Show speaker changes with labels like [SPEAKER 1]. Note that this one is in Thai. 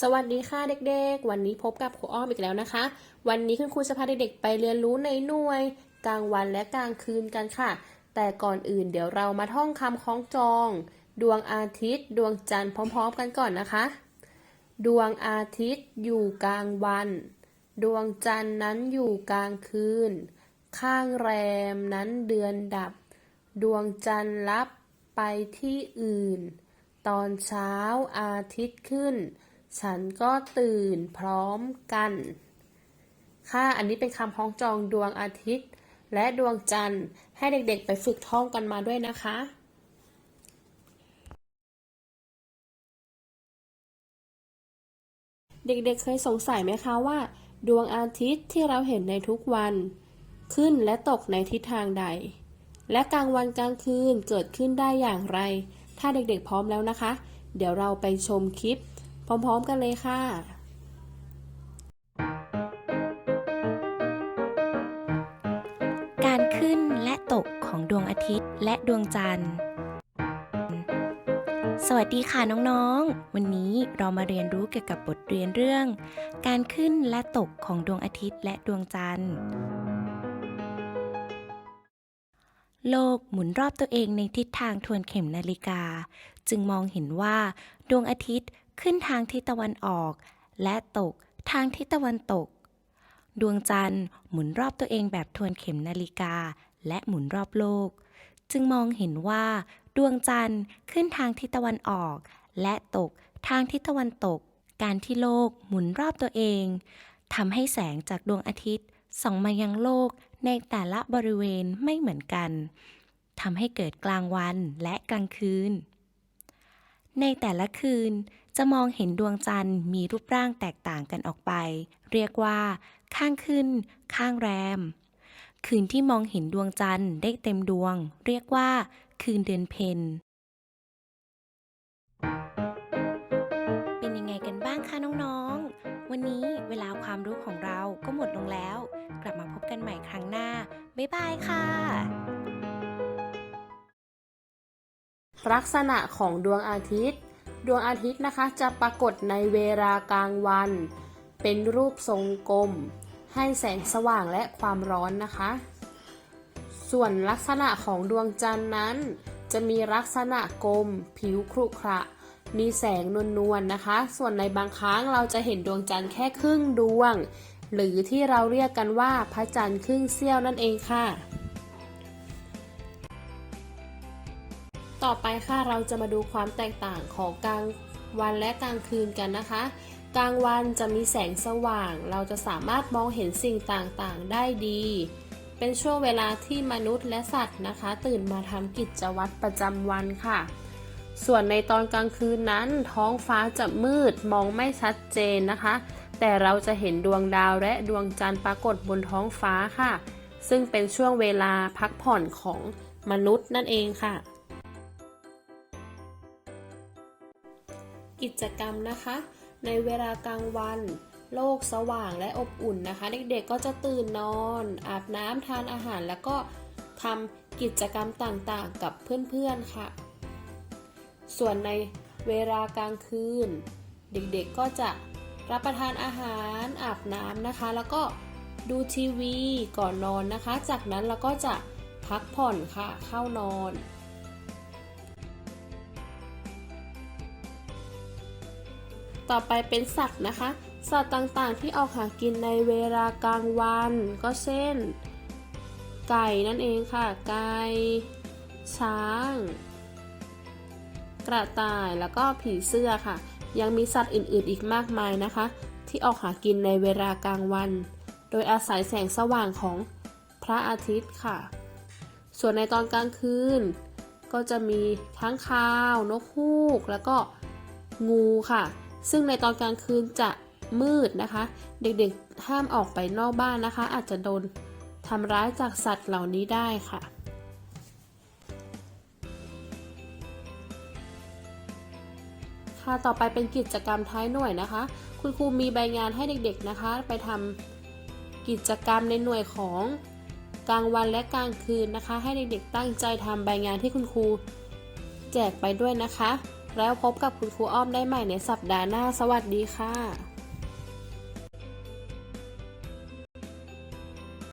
[SPEAKER 1] สวัสดีค่ะเด็กๆ วันนี้พบกับครูอ้อมอีกแล้วนะคะ วันนี้คุณครูจะพาเด็กๆไปเรียนรู้ในหน่วย กลางวันและกลางคืนกันค่ะ แต่ก่อนอื่นเดี๋ยวเรามาท่องคำคล้องจอง ดวงอาทิตย์ ดวงจันทร์พร้อม ๆ กันก่อนนะคะ ดวงอาทิตย์อยู่กลางวัน ดวงจันทร์นั้นอยู่กลางคืน ข้างแรมนั้นเดือนดับ ดวงจันทร์ลับไปที่อื่น ตอนเช้าอาทิตย์ขึ้น ฉันก็ตื่นพร้อมกัน ค่ะ อันนี้เป็นคำพ้องจองดวงอาทิตย์ และดวงจันทร์ ให้เด็กๆไปฝึกท่องกันมาด้วยนะคะเด็กๆ เคยสงสัยไหมคะว่า ดวงอาทิตย์ที่เราเห็นในทุกวัน ขึ้นและตกในทิศทางใด และกลางวันกลางคืนเกิดขึ้นได้อย่างไร ถ้าเด็กๆพร้อมแล้วนะคะ เดี๋ยวเราไปชมคลิป พร้อม ๆ กันเลยค่ะ
[SPEAKER 2] การขึ้นและตกของดวงอาทิตย์และดวงจันทร์ สวัสดีค่ะน้องๆ วันนี้เรามาเรียนรู้เกี่ยวกับบทเรียนเรื่อง การขึ้นและตกของดวงอาทิตย์และดวงจันทร์ โลกหมุนรอบตัวเองในทิศทางทวนเข็มนาฬิกา จึงมองเห็นว่าดวงอาทิตย์ ขึ้นทางทิศตะวันออก และตกทางทิศตะวันตก ดวงจันทร์หมุนรอบตัวเองแบบทวนเข็มนาฬิกา และหมุนรอบโลก จึงมองเห็นว่า ดวงจันทร์ขึ้นทางทิศตะวันออก และตกทางทิศตะวันตก การที่โลกหมุนรอบตัวเองทำให้แสงจากดวงอาทิตย์ส่องมายังโลกในแต่ละบริเวณไม่เหมือนกันทำให้เกิดกลางวันและกลางคืน ในแต่ละคืน จะมองเห็นดวงจันทร์มีรูปร่างแตกต่างกันออกไป เรียกว่า ข้างขึ้น ข้างแรม คืนที่มองเห็นดวงจันทร์ได้เต็มดวง เรียกว่า คืนเดือนเพ็ญเป็นยังไงกันบ้างคะน้องๆ วันนี้เวลาความรู้ของเราก็หมดลงแล้ว กลับมาพบกันใหม่ครั้งหน้า บ๊ายบายค่ะ
[SPEAKER 1] ลักษณะของดวงอาทิตย์ ดวงอาทิตย์นะคะจะปรากฏในเวลากลางวัน เป็นรูปทรงกลม ให้แสงสว่างและความร้อนนะคะ ส่วนลักษณะของดวงจันทร์นั้น จะมีลักษณะกลม ผิวครุขระ มีแสงนวลๆนะคะ ส่วนในบางครั้งเราจะเห็นดวงจันทร์แค่ครึ่งดวง หรือที่เราเรียกกันว่าพระจันทร์ครึ่งเสี้ยวนั่นเองค่ะ ต่อไปค่ะเราจะมาดูความแตกต่างของกลางวันและกลางคืนกันนะคะ กลางวันจะมีแสงสว่าง เราจะสามารถมองเห็นสิ่งต่างๆ ได้ดี เป็นช่วงเวลาที่มนุษย์และสัตว์นะคะ ตื่นมาทำกิจวัตรประจำวันค่ะ ส่วนในตอนกลางคืนนั้น ท้องฟ้าจะมืดมองไม่ชัดเจนนะคะ แต่เราจะเห็นดวงดาวและดวงจันทร์ปรากฏบนท้องฟ้าค่ะ ซึ่งเป็นช่วงเวลาพักผ่อนของมนุษย์นั่นเองค่ะ กิจกรรมนะคะ ในเวลากลางวัน โลกสว่างและอบอุ่นนะคะ เด็กๆก็จะตื่นนอน อาบน้ำทานอาหารแล้วก็ทำกิจกรรมต่างๆ กับเพื่อนๆค่ะ ส่วนในเวลากลางคืน เด็กๆก็จะรับประทานอาหารอาบน้ำนะคะ แล้วก็ดูทีวีก่อนนอนนะคะ จากนั้นเราก็จะพักผ่อนค่ะเข้านอน ต่อไปเป็นสัตว์นะคะ สัตว์ต่างๆ ที่ออกหากินในเวลากลางวัน ก็เช่น ไก่นั่นเองค่ะ ไก่ ช้าง กระต่ายแล้วก็ผีเสื้อค่ะ ยังมีสัตว์อื่นๆ อีกมากมายนะคะ ที่ออกหากินในเวลากลางวัน โดยอาศัยแสงสว่างของพระอาทิตย์ค่ะ ส่วนในตอนกลางคืน ก็จะมีค้างคาว นกฮูก แล้วก็งูค่ะ ซึ่งในตอนกลางคืนจะมืดนะคะ เด็กๆห้ามออกไปนอกบ้านนะคะ อาจจะโดนทำร้ายจากสัตว์เหล่านี้ได้ค่ะค่ะต่อไปเป็นกิจกรรมท้ายหน่วยนะคะ คุณครูมีใบงานให้เด็กๆนะคะ ไปทำกิจกรรมในหน่วยของกลางวันและกลางคืนนะคะ ให้เด็กๆตั้งใจทำใบงานที่คุณครูแจกไปด้วยนะคะ แล้วพบกับคุณครูอ้อมได้ใหม่ในสัปดาห์หน้า สวัสดีค่ะ